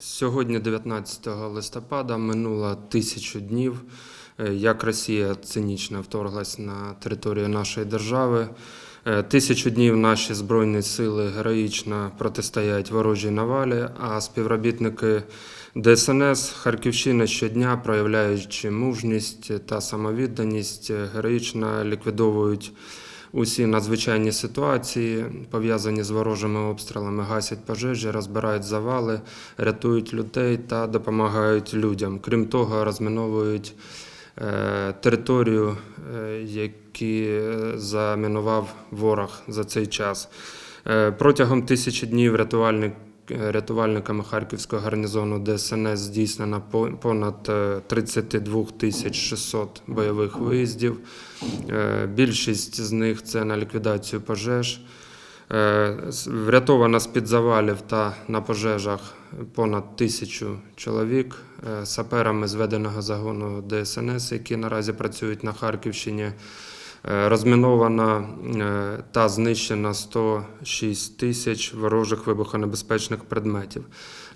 Сьогодні, 19 листопада, минуло тисячу днів, е, як Росія цинічно вторглась на територію нашої держави. Е, Тисячу днів наші збройні сили героїчно протистоять ворожій навалі, а співробітники ДСНС Харківщини щодня, проявляючи мужність та самовідданість, героїчно ліквідовують усі надзвичайні ситуації, пов'язані з ворожими обстрілами, гасять пожежі, розбирають завали, рятують людей та допомагають людям. Крім того, розміновують е, територію, е, які е, замінував ворог за цей час. Протягом тисячі днів рятувальник, рятувальниками Харківського гарнізону ДСНС здійснено понад е, 32 тисяч 600 бойових виїздів. Е, Більшість з них це на ліквідацію пожеж. Е, Врятовано з-під завалів та на пожежах понад тисячу чоловік. Е, Саперами зведеного загону ДСНС, які наразі працюють на Харківщині, е, розміновано е, та знищено 106 тисяч ворожих вибухонебезпечних предметів.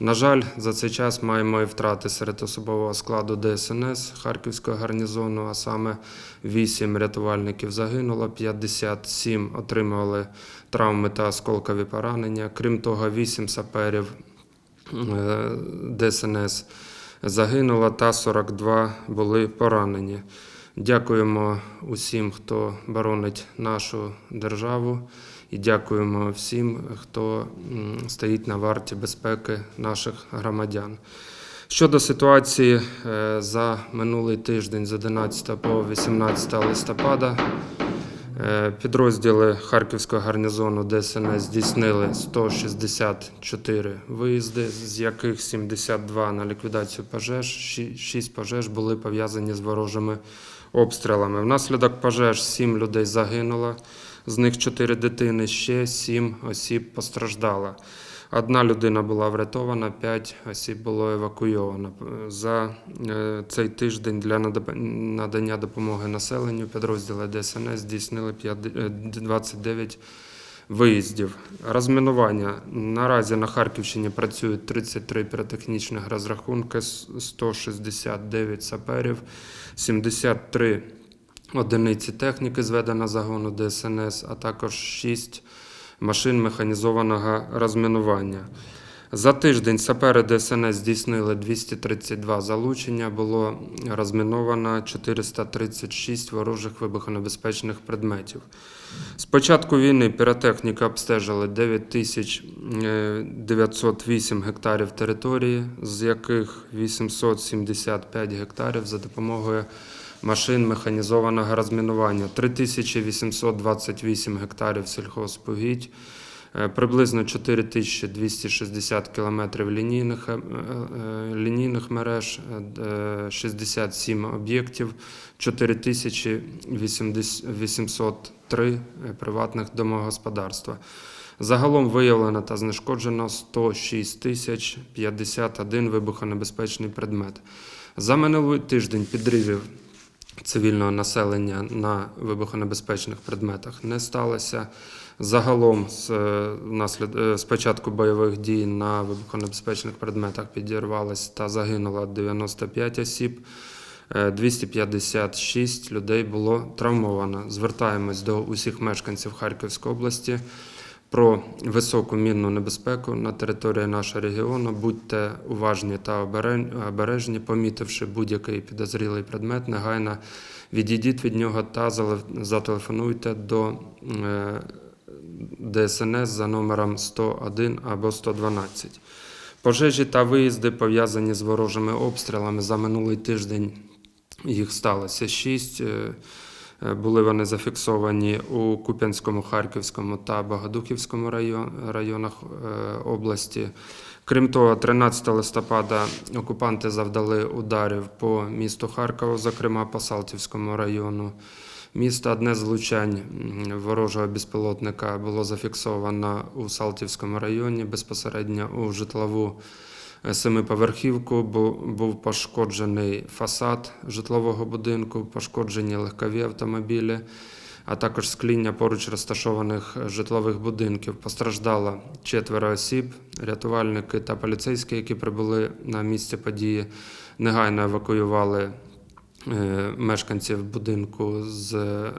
На жаль, за цей час маємо і втрати серед особового складу ДСНС Харківського гарнізону, а саме 8 рятувальників загинуло, 57 отримали травми та осколкові поранення. Крім того, 8 саперів е, ДСНС загинуло та 42 були поранені. Дякуємо усім, хто боронить нашу державу, і дякуємо всім, хто стоїть на варті безпеки наших громадян. Щодо ситуації е, за минулий тиждень з 11 по 18 листопада, е, підрозділи Харківського гарнізону ДСНС здійснили 164 виїзди, з яких 72 на ліквідацію пожеж, 6 пожеж були пов'язані з ворожими обстрілами. Внаслідок пожеж сім людей загинуло, з них 4 дитини, ще 7 осіб постраждало. Одна людина була врятована, 5 осіб було евакуйовано. За е, цей тиждень для надання допомоги населенню підрозділи ДСНС здійснили е, 29 виїздів. Розмінування. Наразі на Харківщині працюють 33 піротехнічних розрахунки, с- 169 саперів, 73 одиниці техніки зведено загону ДСНС, а також 6 машин механізованого розмінування. За тиждень сапери ДСНС здійснили 232 залучення, було розміновано 436 ворожих вибухонебезпечних предметів. З початку війни піротехніка обстежили 9908 гектарів території, з яких 875 гектарів за допомогою машин механізованого розмінування, 3828 гектарів сільхозпогідь, е, приблизно 4260 кілометрів лінійних, е, е, лінійних мереж, е, 67 об'єктів, 4803 приватних домогосподарства. Загалом виявлено та знешкоджено 106 тисяч 51 вибухонебезпечний предмет. За минулий тиждень підривів цивільного населення на вибухонебезпечних предметах не сталося. Загалом з, е, внаслід, е, з початку бойових дій на вибухонебезпечних предметах підірвалось та загинуло 95 осіб. Е, 256 людей було травмовано. Звертаємось до усіх мешканців Харківської області про високу мінну небезпеку на території нашого регіону. Будьте уважні та обережні, помітивши будь-який підозрілий предмет, негайно відійдіть від нього та зателефонуйте до е, ДСНС за номером 101 або 112. Пожежі та виїзди пов'язані з ворожими обстрілами за минулий тиждень. Їх сталося шість. Е, Були вони зафіксовані у Куп'янському, Харківському та Богодухівському район- районах е, області. Крім того, 13 листопада окупанти завдали ударів по місту Харкову, зокрема по Салтівському району. Місто одне з влучань ворожого безпілотника було зафіксовано у Салтівському районі безпосередньо у житлову семиповерхівку. Бу- Був пошкоджений фасад житлового будинку, пошкоджені легкові автомобілі. а також скління поруч розташованих житлових будинків. Постраждало четверо осіб, рятувальники та поліцейські, які прибули на місце події, негайно евакуювали е, мешканців будинку з, е,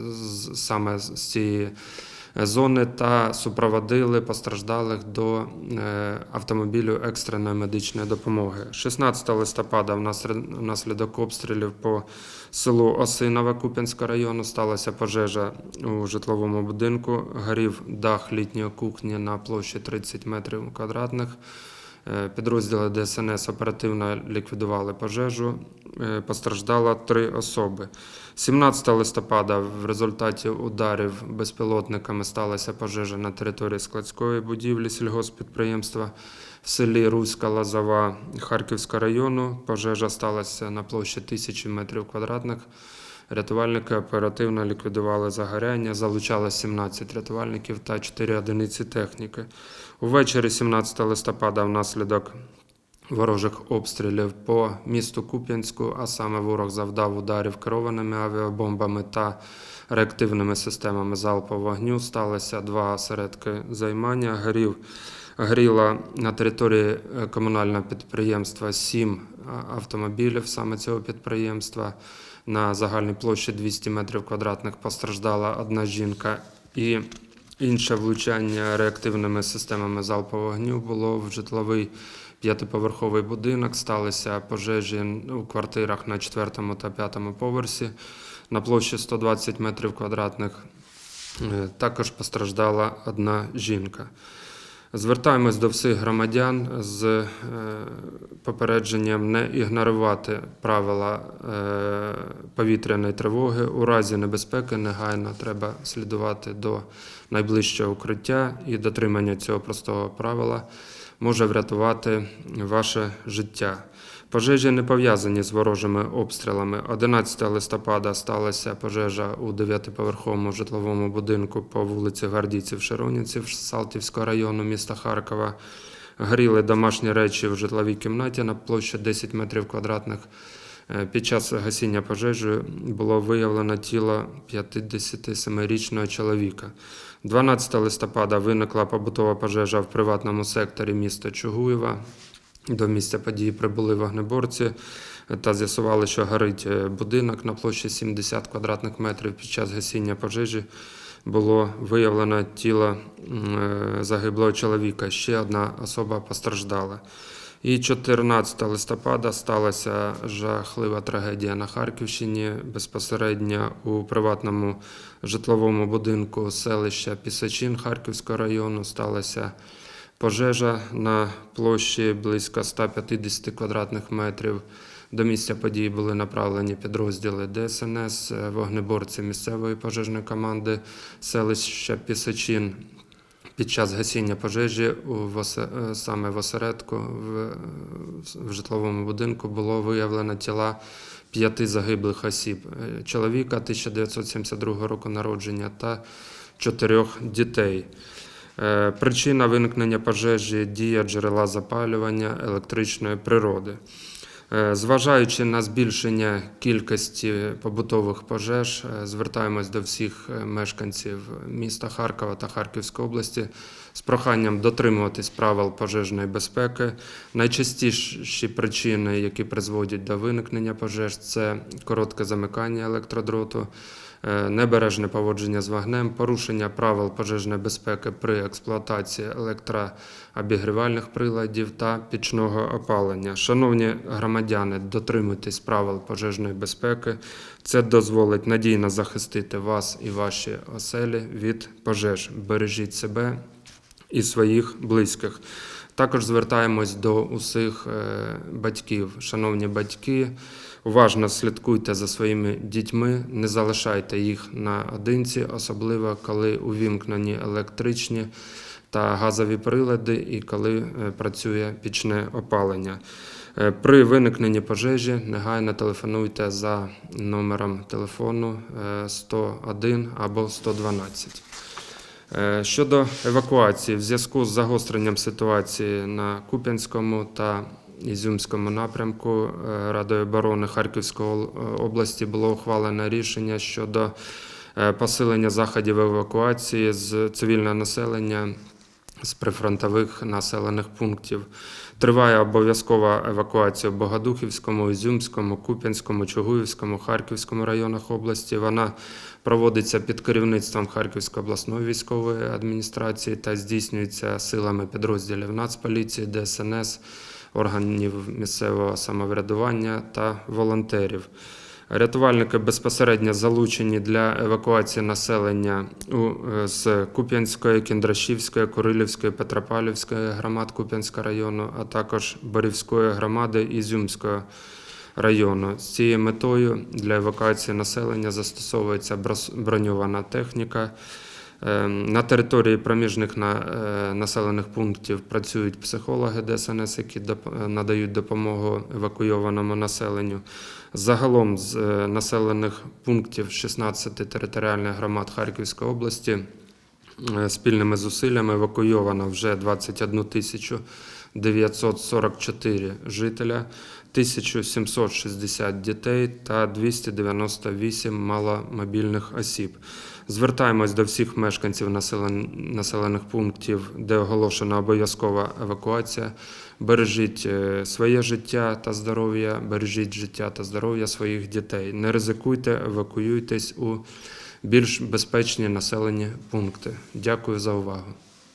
з саме з цієї зони та супроводили постраждалих до е, автомобілю екстреної медичної допомоги. 16 листопада внаслідок обстрілів по селу Осинове Куп'янського району сталася пожежа у житловому будинку. Горів дах літньої кухні на площі 30 метрів квадратних. Е, Підрозділи ДСНС оперативно ліквідували пожежу. Е, Постраждало три особи. 17 листопада в результаті ударів безпілотниками сталася пожежа на території складської будівлі сільгоспідприємства в селі Руська Лазова Харківського району. Пожежа сталася на площі тисячі метрів квадратних. Рятувальники оперативно ліквідували загоряння, залучали 17 рятувальників та 4 одиниці техніки. Увечері 17 листопада внаслідок ворожих обстрілів по місту Куп'янську, а саме ворог завдав ударів керованими авіабомбами та реактивними системами залпового вогню. Сталося два осередки займання. Горів Горіло на території е, комунального підприємства сім автомобілів саме цього підприємства. На загальній площі 200 метрів квадратних постраждала одна жінка і інше влучання реактивними системами залпового вогню було в житловий п'ятиповерховий будинок. Сталися пожежі у квартирах на четвертому та п'ятому поверсі на площі 120 метрів квадратних. Е, Також постраждала одна жінка. Звертаємось до всіх громадян з е, попередженням не ігнорувати правила е, повітряної тривоги. У разі небезпеки негайно треба слідувати до найближчого укриття і дотримання цього простого правила може врятувати ваше життя. Пожежі не пов'язані з ворожими обстрілами. 11 листопада сталася пожежа у дев'ятиповерховому житловому будинку по вулиці Гвардійців Широнівців Салтівського району міста Харкова. Горіли домашні речі в житловій кімнаті на площі 10 метрів квадратних. Е, Під час гасіння пожежі було виявлено тіло 57-річного чоловіка. 12 листопада виникла побутова пожежа в приватному секторі міста Чугуєва. До місця події прибули вогнеборці та з'ясували, що горить е, будинок на площі 70 квадратних метрів. Під час гасіння пожежі було виявлено тіло е, загиблого чоловіка. Ще одна особа постраждала. І 14 листопада сталася жахлива трагедія на Харківщині. Безпосередньо у приватному житловому будинку селища Пісачин Харківського району сталася пожежа на площі близько 150 квадратних метрів. До місця події були направлені підрозділи ДСНС, е, вогнеборці місцевої пожежної команди селища Пісачин. Під час гасіння пожежі е, саме в осередку в, в житловому будинку було виявлено тіла п'яти загиблих осіб: Е, чоловіка 1972 року народження та чотирьох дітей. Е, Причина виникнення пожежі дія джерела запалювання електричної природи. Е, Зважаючи на збільшення кількості побутових пожеж, е, звертаємось до всіх мешканців міста Харкова та Харківської області з проханням дотримуватись правил пожежної безпеки. Найчастіші причини, які призводять до виникнення пожеж, це коротке замикання електродроту, небережне поводження з вогнем, порушення правил пожежної безпеки при експлуатації електрообігрівальних приладів та пічного опалення. Шановні громадяни, дотримуйтесь правил пожежної безпеки. Це дозволить надійно захистити вас і ваші оселі від пожеж. Бережіть себе і своїх близьких. Також звертаємось до усіх е, батьків. Шановні батьки, уважно слідкуйте за своїми дітьми, не залишайте їх наодинці, особливо коли увімкнені електричні та газові прилади і коли е, працює пічне опалення. Е, При виникненні пожежі негайно телефонуйте за номером телефону е, 101 або 112. Е, Щодо евакуації, в зв'язку з загостренням ситуації на Куп'янському та Ізюмському напрямку е, Радою оборони Харківської області було ухвалено рішення щодо е, посилення заходів евакуації з цивільного населення з прифронтових населених пунктів. Триває обов'язкова евакуація в Богодухівському, Ізюмському, Куп'янському, Чугуївському, Харківському районах області. Вона проводиться під керівництвом Харківської обласної військової адміністрації та здійснюється силами підрозділів Нацполіції, ДСНС, органів місцевого самоврядування та волонтерів. Рятувальники безпосередньо залучені для евакуації населення у- е, з Куп'янської, Кіндрашівської, Курилівської, Петропавлівської громад Куп'янського району, а також Борівської громади Ізюмського району. З цією метою для евакуації населення застосовується броньована техніка. Е, На території проміжних е, населених пунктів працюють психологи ДСНС, які е, надають допомогу евакуйованому населенню. Загалом з населених пунктів 16 територіальних громад Харківської області спільними зусиллями евакуйовано вже 21 тисячу 944 жителя, 1760 дітей та 298 маломобільних осіб. Звертаємось до всіх мешканців населених пунктів, де оголошена обов'язкова евакуація. Бережіть е, своє життя та здоров'я, бережіть життя та здоров'я своїх дітей. Не ризикуйте, евакуюйтесь у більш безпечні населені пункти. Дякую за увагу.